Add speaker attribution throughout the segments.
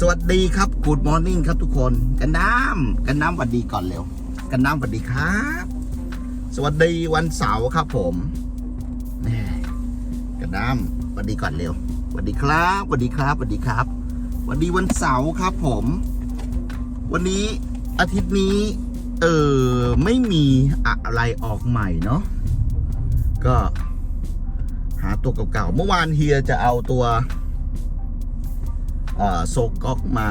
Speaker 1: สวัสดีครับกูดมอร์นิ่งครับทุกคน กันน้ำกันน้ำสวัสดีก่อนเร็ว กันน้ำสวัสดีครับ สวัสดีวันเสาร์ครับผมแหมกันน้ำสวัสดีก่อนเร็วสวัสดีครับสวัสดีครับสวัสดีครับสวัสดีวันเสาร์ครับผม วันนี้อาทิตย์นี้ เออไม่มีอะไรออกใหม่เนาะก็ หาตัวเก่าๆเมื่อวานเฮียจะเอาตัว โซก๊อกมา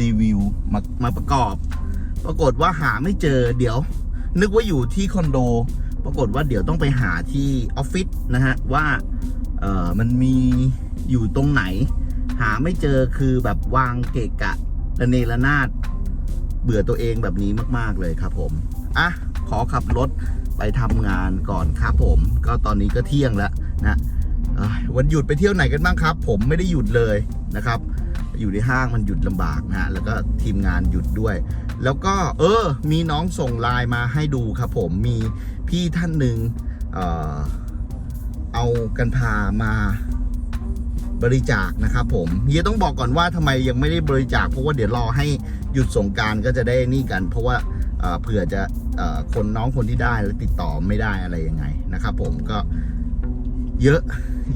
Speaker 1: รีวิวมามาประกอบ ปรากฏว่าหาไม่เจอเดี๋ยว นึกว่าอยู่ที่คอนโด ปรากฏว่าเดี๋ยวต้องไปหาที่ออฟฟิศนะฮะ ว่าเออมันมีอยู่ตรงไหน หาไม่เจอคือแบบวางเกะกะระเนระนาดเบื่อตัวเองแบบนี้มาก ๆ เลยครับผมอะขอขับรถไปทำงานก่อนครับผม ก็ตอนนี้ก็เที่ยงแล้วนะวันหยุดไปเที่ยวไหนกันบ้างครับ ผมไม่ได้หยุดเลยนะครับ อยู่ในห้างมันหยุดลำบากนะฮะแล้วก็ทีมงานหยุดด้วย แล้วก็เออ มีน้องส่งไลน์มาให้ดูครับผมมีพี่ท่านหนึ่งเออเอากันพามาบริจาคนะครับผมเฮียต้องบอกก่อนว่าทำไมยังไม่ได้บริจาคเพราะว่าเดี๋ยวรอให้หยุดสงการก็จะได้นี่กัน เพราะว่าเผื่อจะอคนน้องคนที่ได้แล้วติดต่อไม่ได้อะไรยังไงนะครับ ผมก็เยอะ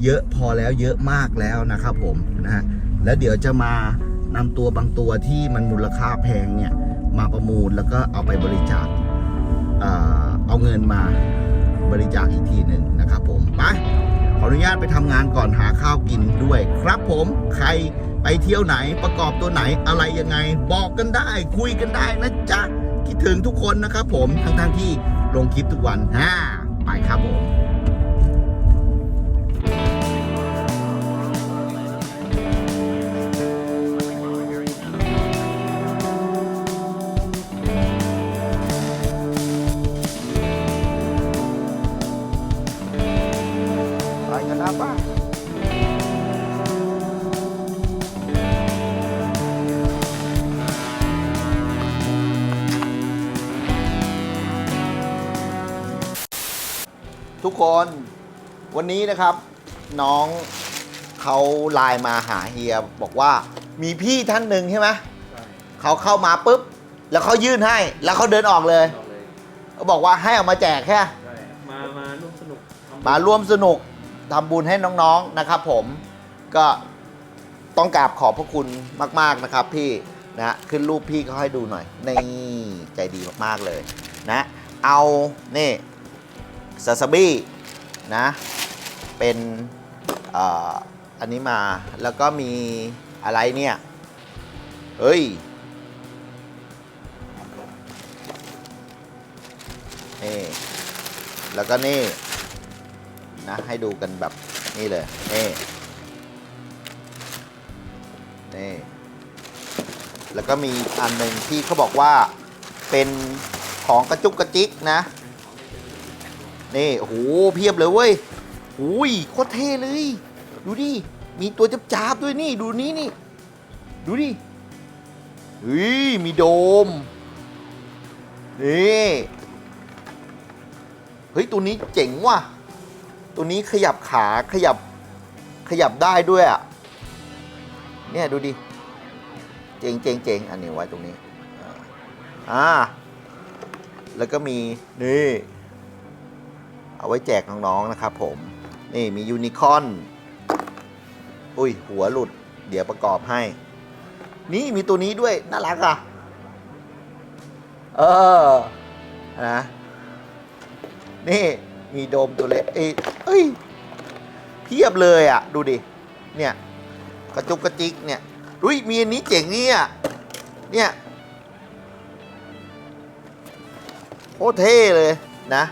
Speaker 1: เยอะพอแล้วเยอะมากแล้วนะครับผมนะฮะ แล้วเดี๋ยวจะมานำตัวบางตัวที่มันมูลค่าแพงเนี่ยมาประมูลแล้วก็เอาไปบริจาคเออเอาเงินมาบริจาคอีกทีหนึ่งนะครับผมไปขออนุญาตไปทำงานก่อนหาข้าวกินด้วย ครับผมใครไปเที่ยวไหนประกอบตัวไหนอะไรยังไง บอกกันได้ คุยกันได้นะจ๊ะ คิดถึงทุกคนนะครับผมทั้งทที่ลงคลิปทุกวันฮ่าไปครับผม คน วันนี้นะครับน้องเขาไลน์มาหาเฮียบอกว่ามีพี่ท่านหนึ่งใช่ไหม
Speaker 2: ใช่
Speaker 1: เขาเข้ามาปุ๊บ แล้วเขายื่นให้แล้วเขาเดินออกเลย
Speaker 2: เอาเลย
Speaker 1: เขาบอกว่าให้เอามาแจกแค่
Speaker 2: ใช่มามาร่วมสนุกทำ
Speaker 1: มาร่วมสนุกทำบุญให้น้องๆนะครับผมก็ต้องกราบขอบพระคุณมากๆนะครับพี่นะขึ้นรูปพี่เขาให้ดูหน่อยนี่ใจดีมากๆเลยนะ เอานี่ ซาซาบีนะเป็นอ่ออันนี้มาแล้วก็มีอะไรเนี่ย เฮ้ยนี่แล้วก็นี่นะให้ดูกันแบบนี่เลยนี่นี่แล้วก็มีอันหนึ่งที่เขาบอกว่าเป็นของกระจุกกระจิกนะ นี่โอ้โหเพียบเลยเว้ยอุ้ยโคตรเท่เลย ดูดิ มีตัวจับจาบด้วยนี่ดูนี้นี่ ดูดิเฮ้ยมีโดม นี่ เฮ้ย ตัวนี้เจ๋งว่ะ ตัวนี้ขยับขาขยับขยับได้ด้วยอะ เนี่ยดูดิ เจ๋งเจ๋งเจ๋งอันนี้ไว้ตรงนี้ อ่า แล้วก็มี นี่ เอาไว้แจกน้องๆนะครับผม นี่มียูนิคอร์นอุ้ยหัวหลุด เดี๋ยวประกอบให้ นี่มีตัวนี้ด้วย น่ารักอะ เออ นะ นี่มีโดมตัวเล็ก เอ้ยเอ้ย เพียบเลยอะ ดูดิ เนี่ย กระจุกกระจิกเนี่ย อุ้ยมีอันนี้เจ๋งเนี่อะเนี่ยโคตรเท่เลยนะ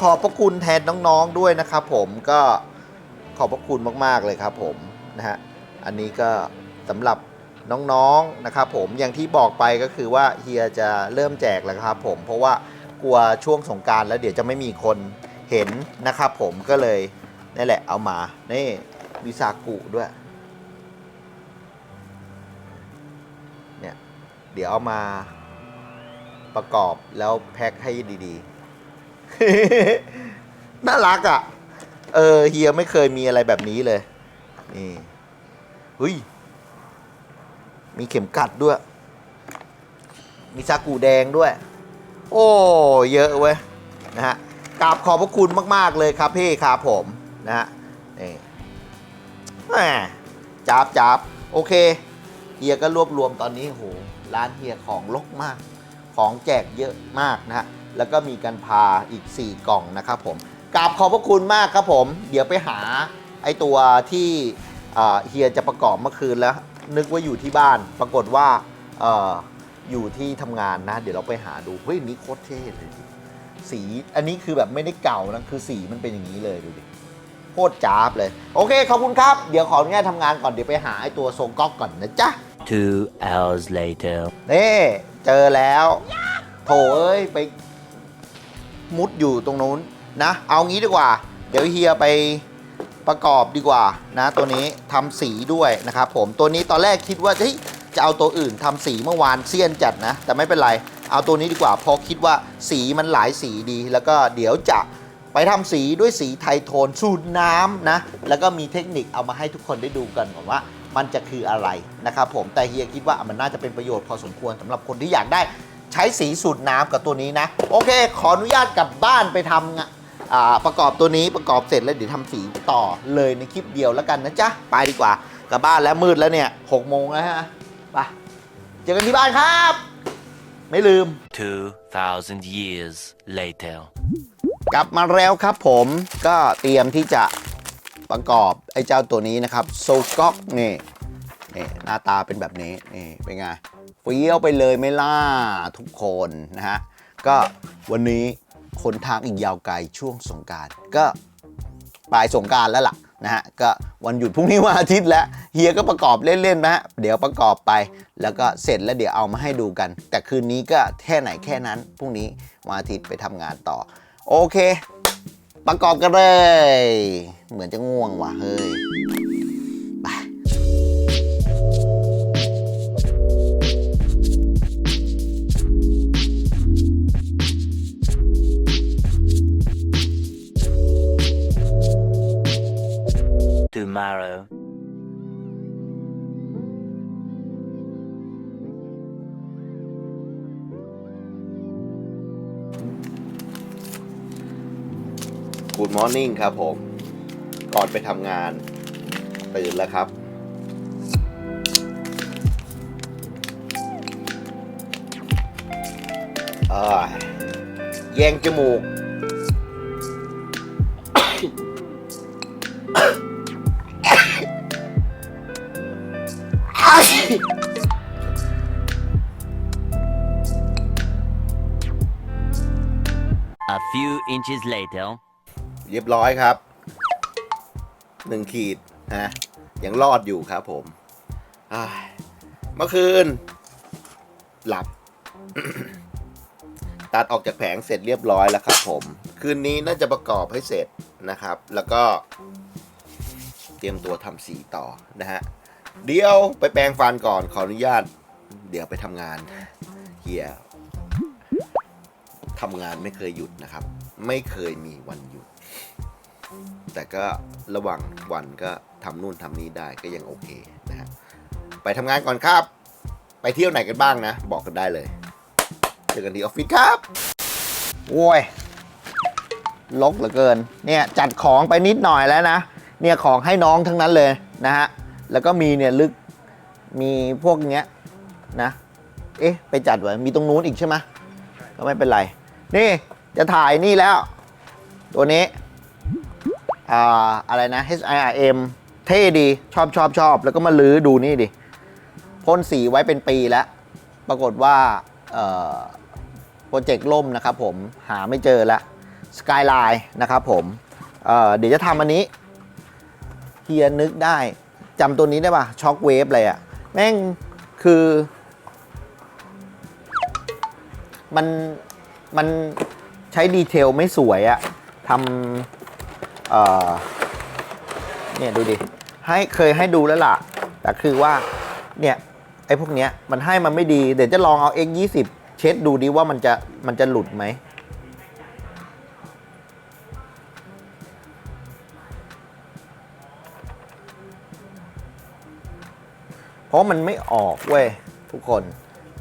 Speaker 1: ขอบพระคุณแทนน้องๆด้วยนะครับผมก็ขอบพระคุณมากๆเลยครับผมนะฮะอันนี้ก็สำหรับน้องๆนะครับผมอย่างที่บอกไปก็คือว่าเฮียจะเริ่มแจกแล้วครับผมเพราะว่ากลัวช่วงสงการแล้วเดี๋ยวจะไม่มีคนเห็นนะครับผมก็เลยนี่แหละเอามานี่มีซากุด้วยเนี่ยเดี๋ยวเอามาประกอบแล้วแพ็คให้ดีๆ น่ารักอะ่ะ เออเฮียไม่เคยมีอะไรแบบนี้เลย นี่เฮ้ย มีเข็มกัดด้วย มีซากุแดงด้วย โอ้ เยอะเว้ย นะฮะกราบขอบพระคุณมาก ๆ เลยครับพี่ครับผม นะฮะ นี่แหมจับจับโอเค เฮียก็รวบรวมตอนนี้โหร้านเฮียของลกมาก ของแจกเยอะมากนะฮะ แล้วก็มีกันพาอีก 4 กล่องนะครับผมกราบขอบพระคุณมากครับผม เดี๋ยวไปหาไอตัวที่เอ่อเฮียจะประกอบเมื่อคืนแล้ว นึกว่าอยู่ที่บ้าน ปรากฏว่าเอออยู่ที่ทำงานนะ เดี๋ยวเราไปหาดู เฮ้ยนี่โคตรเท่เลยดิสี อันนี้คือแบบไม่ได้เก่านะ คือสีมันเป็นอย่างนี้เลยดูดิโคตรจ้าบเลย โอเค ขอบคุณครับ เดี๋ยวขออนุญาตทำงานก่อน เดี๋ยวไปหาไอตัวทรงก๊อกก่อนนะจ๊ะ
Speaker 3: Two hours later.
Speaker 1: นี่ เจอแล้ว โถเอ้ย ไป มุดอยู่ตรงนู้นนะ เอางี้ดีกว่า เดี๋ยวเฮียไปประกอบดีกว่านะตัวนี้ทำสีด้วยนะครับผมตัวนี้ตอนแรกคิดว่าเฮ้ยจะเอาตัวอื่นทำสีเมื่อวานเซียนจัดนะ แต่ไม่เป็นไร เอาตัวนี้ดีกว่าเพราะคิดว่าสีมันหลายสีดี แล้วก็เดี๋ยวจะไปทำสีด้วยสีไทโทนสูตรน้ำนะ แล้วก็มีเทคนิคเอามาให้ทุกคนได้ดูกันก่อนว่ามันจะคืออะไรนะครับผมแต่เฮียคิดว่ามันน่าจะเป็นประโยชน์พอสมควรสำหรับคนที่อยากได้ ช้สีสูตรน้ำกับตัวนี้นะ โอเค ขออนุญาตกลับบ้านไปทำงะอ่าประกอบตัวนี้ประกอบเสร็จแล้วเดี๋ยวทำสีต่อเลยในคลิปเดียวแล้วกันนะจ๊ะ ไปดีกว่ากลับบ้านแล้วมืดแล้วเนี่ยหกโมงแล้วฮะไปเจอกันที่บ้านครับ ไม่ลืม
Speaker 3: Two thousand years later.
Speaker 1: กลับมาแล้วครับผมก็เตรียมที่จะประกอบไอ้เจ้าตัวนี้นะครับโซก๊อกนี่นี่หน้าตาเป็นแบบนี้นี่เป็นไง เฟี้ยวไปเลยไม่ล่าทุกคนนะฮะ ก็วันนี้คนทางอีกยาวไกลช่วงสงการก็ปลายสงการแล้วล่ะนะฮะก็วันหยุดพรุ่งนี้วันอาทิตย์แล้วเฮียก็ประกอบเล่นๆนะฮะเดี๋ยวประกอบไป แล้วก็เสร็จแล้วเดี๋ยวเอามาให้ดูกัน แต่คืนนี้ก็แค่ไหนแค่นั้นพรุ่งนี้วันอาทิตย์ไปทำงานต่อ โอเค ประกอบกันเลย เหมือนจะง่วงว่ะเฮ้ย
Speaker 3: Tomorrow.
Speaker 1: กูดมอร์นิ่งครับผม ก่อนไปทำงานตื่นแล้วครับ เออแยงจมูก
Speaker 3: A few inches later.
Speaker 1: เรียบร้อยครับหนึ่งขีดนะยังรอดอยู่ครับผมอ้ายเมื่อคืน หลับ ตัดออกจากแผงเสร็จเรียบร้อยแล้วครับผม คืนนี้น่าจะประกอบให้เสร็จนะครับ แล้วก็ เตรียมตัวทำสีต่อนะฮะ เดี๋ยวไปแปรงฟันก่อนขออนุญาต เดี๋ยวไปทำงานเฮียทำงานไม่เคยหยุดนะครับ ไม่เคยมีวันหยุด แต่ก็ระหว่างวันก็ทำนู่นทำนี้ได้ก็ยังโอเคนะฮะไปทำงานก่อนครับ ไปเที่ยวไหนกันบ้างนะ บอกกันได้เลยเจอกันที่ออฟฟิศครับโว้ยลกเหลือเกิน เนี่ยจัดของไปนิดหน่อยแล้วนะ เนี่ยของให้น้องทั้งนั้นเลยนะฮะ แล้วก็มีเนี่ยลึกมีพวกเนี้ยนะเอ๊ะไปจัดไว้มีตรงนู้นอีกใช่ไหมก็ไม่เป็นไร นี่จะถ่ายนี่แล้ว ตัวนี้อ่าอะไรนะ HIRM เท่ดีชอบชอบชอบ แล้วก็มาลื้อดูนี่ดิพ่นสีไว้เป็นปีแล้ว ปรากฏว่าโปรเจกต์ล่มนะครับผมหาไม่เจอล้วสกายไลน์นะครับผมเเดี๋ยวจะทำอันนี้เฮียนึกได้ จำตัวนี้ได้ป่ะช็อคเวฟเลยอะแม่งคือ มันมันใช้ดีเทลไม่สวยอะทำเอ่อเนี่ยดูดิ ให้เคยให้ดูแล้วล่ะ แต่คือว่าเนี่ยไอ้พวกเนี้ยมันให้มันไม่ดี เดี๋ยวจะลองเอา x 2 0เช็ดดูดิว่ามันจะมันจะหลุดไหม ราะมันไม่ออกเว้ยทุกคน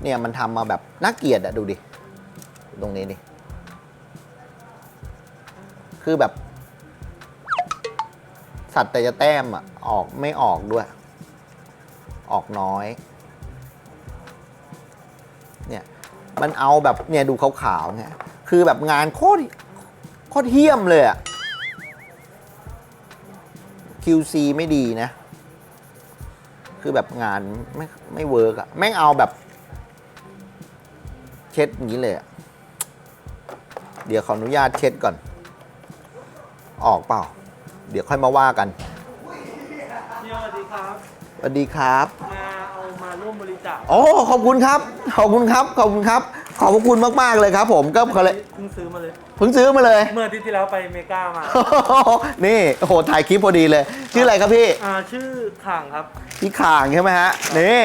Speaker 1: เนี่ยมันทำมาแบบน่าเกลียดอะดูดิ ตรงนี้ดิ คือแบบ สัตว์แต่จะแต้มอะออกไม่ออกด้วย ออกน้อย เนี่ย มันเอาแบบเนี่ยดูขาวๆเนี่ยคือแบบงานโคตรโคตรเฮี้ยมเลยอะ QC ไม่ดีนะ คือแบบงานไม่ไม่เวิร์กอะแม่งเอาแบบ เช็ดอย่างนี้เลยอะเดี๋ยวขออนุญาตเช็ดก่อน ออกเปล่า เดี๋ยวค่อยมาว่ากัน
Speaker 2: พี่สวัสดีครับ
Speaker 1: สวัสดีครับ
Speaker 2: มาเอามาร่วมบริจาค
Speaker 1: โอ้ ขอบคุณครับ ขอบคุณครับ ขอบคุณครับ ขอบพระคุณมาก ๆ เลยครับผมก็เขาเลย
Speaker 2: เพิ่งซื้อมาเลย
Speaker 1: เพิ่งซื้อมาเลย
Speaker 2: เมื่ออาทิตย์ที่แล้วไปเมกามา
Speaker 1: นี่โอ้โหถ่ายคลิปพอดีเลย ชื่ออะไรครับพี่
Speaker 2: อ่าชื่อข่างครับ
Speaker 1: พี่ข่างใช่ไหมฮะ นี่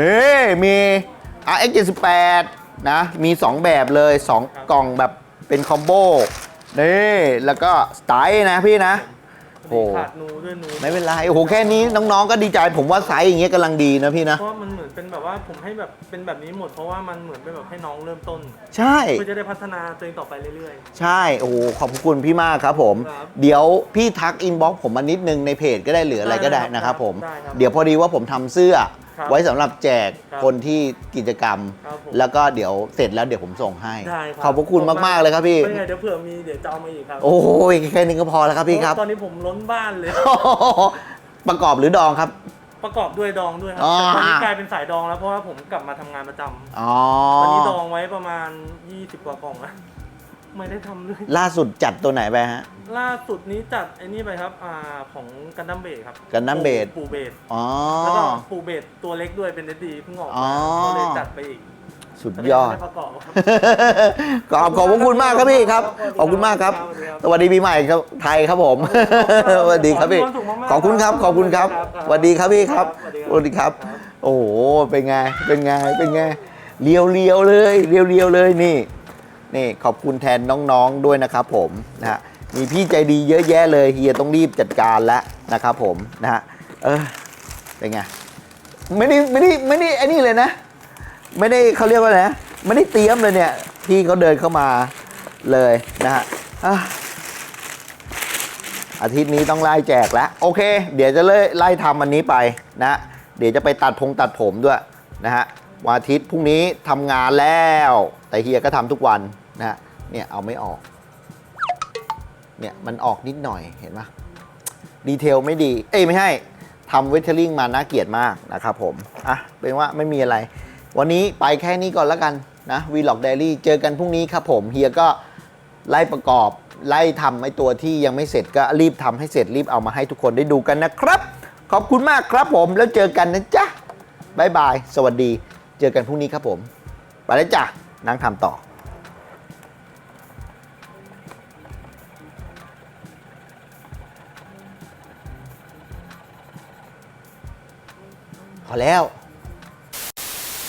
Speaker 1: นี่มี RX 78นะ มี 2 แบบเลย 2 กล่องแบบเป็นคอมโบ นี่ แล้วก็สไตล์นะพี่นะ โอ้
Speaker 2: ขาดนูด้วยนู
Speaker 1: ไม่เป็นไร โอ้โห แค่นี้น้องๆ ก็ดีใจ ผมว่าไซส์อย่างเงี้ยกำลังดีนะพี่นะ
Speaker 2: เพราะว่ามันเหมือนเป็นแบบว่าผมให้แบบเป็นแบบนี้หมดเพราะว่ามันเหมือนเป็นแบบให้น้องเริ่มต้น
Speaker 1: ใช่
Speaker 2: เพื่อจะได้พัฒนาตัวเองต่อไปเรื่อย
Speaker 1: ใช่ โอ้โห ขอบคุณพี่มากครับผม
Speaker 2: ครับ
Speaker 1: เดี๋ยวพี่ทักอินบ็อกผมมานิดนึงในเพจก็ได้หรืออะไรก็ได้นะครับผม
Speaker 2: ได้ครับ
Speaker 1: เดี๋ยวพอดีว่าผมทำเสื้อ
Speaker 2: ครับ
Speaker 1: ไว้สำหรับแจก
Speaker 2: ครับ
Speaker 1: คนที่กิจกรรม
Speaker 2: ครับผม
Speaker 1: แล้วก็เดี๋ยวเสร็จแล้วเดี๋ยวผมส่งให้
Speaker 2: ได้ครับ
Speaker 1: ขอบพระคุณมากๆเลยครับพี่
Speaker 2: ไม่ไงเดี๋ยวเผื่อมีเดี๋ยวจะเอามาอีกครับ
Speaker 1: โอ้ยแค่นี้ก็พอแล้วครับพี่ครับ
Speaker 2: เพาะตอนนี้ผมล้นบ้านเลย
Speaker 1: ประกอบหรือดองครับ
Speaker 2: ประกอบด้วยดองด้วยครั
Speaker 1: อ๋อ
Speaker 2: แต่ตอนนี้กลายเป็นสายดองแล้วเพราะว่าผมกลับมาทำงานประจำ
Speaker 1: อ๋อ
Speaker 2: ตอนนี้ดองไว้ประมาณ 20 กว่ากล่องนะ ไม่ได้ทำเลย
Speaker 1: ล่าสุดจัดตัวไหนไปฮะ
Speaker 2: ล่าสุดนี้จัดไอ้นี่ไปครับอ่าของกันดั้มเบดครับ
Speaker 1: Gundam Blade
Speaker 2: ปูเบด
Speaker 1: อ๋อ
Speaker 2: แล้วก็ปูเบดตัวเล็กด้วยเป็นเอสดีเพิ่งออก
Speaker 1: อ๋อ
Speaker 2: มาก็เลยจัดไปอีก
Speaker 1: สุดยอด
Speaker 2: แต่ไม่ไประกอบครับ
Speaker 1: ขอบขอบพระคุณมากครับพี่ครับ ขอบคุณมากครับ สวัสดีปีใหม่ครับไทยครับผม สวัสดีครับพี่ ขอบคุณครับ ขอบคุณครับ สวัสดีครับพี่ครับ สวัสดีครับ โอ้โห เป็นไง เป็นไง เป็นไง เรียวเรียวๆเลย เรียวเรียวๆเลยนี่ นี่ขอบคุณแทนน้องๆด้วยนะครับผมนะฮะมีพี่ใจดีเยอะแยะเลยเฮียต้องรีบจัดการแล้วนะครับผมนะฮะเออเป็นไงไม่ได้ไม่ได้ไม่ได้ไอ้นี่เลยนะ ไม่ได้เขาเรียกว่าไรนะไม่ได้เตรียมเลยเนี่ยพี่เขาเดินเข้ามาเลยนะฮะอะอาทิตย์นี้ต้องไล่แจกแล้วโอเค เดี๋ยวจะเล่ไล่ทำอันนี้ไปนะเดี๋ยวจะไปตัดพงตัดผมด้วยนะฮะวันอาทิตย์พรุ่งนี้ทำงานแล้ว แต่เฮียก็ทำทุกวันนะฮะเนี่ยเอาไม่ออก เนี่ยมันออกนิดหน่อยเห็นปะดีเทลไม่ดี เอ้ยไม่ใช่ทำเวทเทอริงมาน่าเกลียดมากนะครับผม อะ เป็นว่าไม่มีอะไร วันนี้ไปแค่นี้ก่อนแล้วกันนะวีล็อกเดลี่เจอกันพรุ่งนี้ครับผมเฮียก็ไล่ประกอบไล่ทำไอ้ตัวที่ยังไม่เสร็จก็รีบทำให้เสร็จรีบเอามาให้ทุกคนได้ดูกันนะครับ ขอบคุณมากครับผมแล้วเจอกันนะจ๊ะบายบาย สวัสดี เจอกันพรุ่งนี้ครับผม ไปแล้วจ้ะ นั่งทำต่อ พอแล้ว